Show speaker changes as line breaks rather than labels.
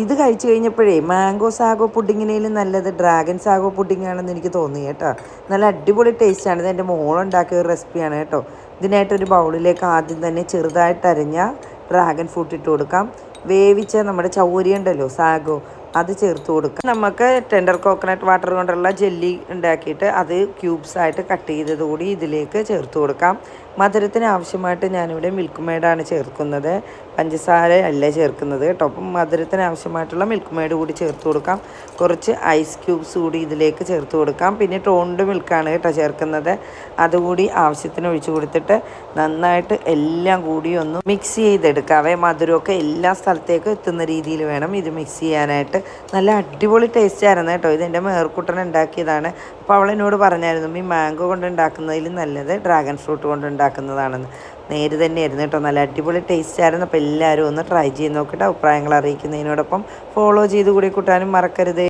ഇത് കഴിച്ചു കഴിഞ്ഞപ്പോഴേ mango sago പുഡിങ്ങിനേലും നല്ലത് ഡ്രാഗൺ സാഗോ പുഡിംഗ് ആണെന്ന് എനിക്ക് തോന്നി കേട്ടോ. നല്ല അടിപൊളി ടേസ്റ്റാണ്. ഇത് എന്റെ മോളുണ്ടാക്കിയ ഒരു റെസിപ്പിയാണ് കേട്ടോ. ഇതിനായിട്ടൊരു ബൗളിലേക്ക് ആദ്യം തന്നെ ചെറുതായിട്ട് അരിഞ്ഞ ഡ്രാഗൺ ഫ്രൂട്ട് ഇട്ട് കൊടുക്കാം. വേവിച്ച നമ്മുടെ ചൗരി ഉണ്ടല്ലോ സാഗോ അത് ചേർത്ത് കൊടുക്കുക നമുക്ക് ടെൻഡർ കോക്കനട്ട് വാട്ടർ കൊണ്ടുള്ള ജെല്ലി ഉണ്ടാക്കിയിട്ട് അത് ക്യൂബ്സ് ആയിട്ട് കട്ട് ചെയ്തതുകൂടി ഇതിലേക്ക് ചേർത്ത് കൊടുക്കാം. മധുരത്തിന് ആവശ്യമായിട്ട് ഞാനിവിടെ മിൽക്ക് മെയ്ഡാണ് ചേർക്കുന്നത്. പഞ്ചസാര അല്ല ചേർക്കുന്നത് കേട്ടോ. അപ്പം മധുരത്തിന് ആവശ്യമായിട്ടുള്ള മിൽക്ക് മെയ്ഡ് കൂടി ചേർത്ത് കൊടുക്കാം. കുറച്ച് ഐസ് ക്യൂബ്സ് കൂടി ഇതിലേക്ക് ചേർത്ത് കൊടുക്കാം. പിന്നെ ടോണ്ട് മിൽക്കാണ് കേട്ടോ ചേർക്കുന്നത്. അതുകൂടി ആവശ്യത്തിന് ഒഴിച്ചു കൊടുത്തിട്ട് നന്നായിട്ട് എല്ലാം കൂടി ഒന്ന് മിക്സ് ചെയ്തെടുക്കാവേ. മധുരമൊക്കെ എല്ലാ സ്ഥലത്തേക്കും എത്തുന്ന രീതിയിൽ വേണം ഇത് മിക്സ് ചെയ്യാനായിട്ട്. നല്ല അടിപൊളി ടേസ്റ്റ് ആയിരുന്നു കേട്ടോ. ഇതെന്റെ മേർക്കുട്ടൻ ഉണ്ടാക്കിയതാണ്. അപ്പോൾ അവൾ എന്നോട് പറഞ്ഞായിരുന്നു ഈ മാംഗോ കൊണ്ട് ഉണ്ടാക്കുന്നതിൽ നല്ലത് ഡ്രാഗൺ ഫ്രൂട്ട് കൊണ്ട് ഉണ്ടാക്കുന്നതാണെന്ന്. നേര് തന്നെയായിരുന്നു കേട്ടോ. നല്ല അടിപൊളി ടേസ്റ്റ് ആയിരുന്നു. അപ്പോൾ എല്ലാവരും ഒന്ന് ട്രൈ ചെയ്ത് നോക്കിയിട്ട് അഭിപ്രായങ്ങൾ അറിയിക്കുന്നതിനോടൊപ്പം ഫോളോ ചെയ്ത് കൂടി കൂട്ടാനും മറക്കരുത്.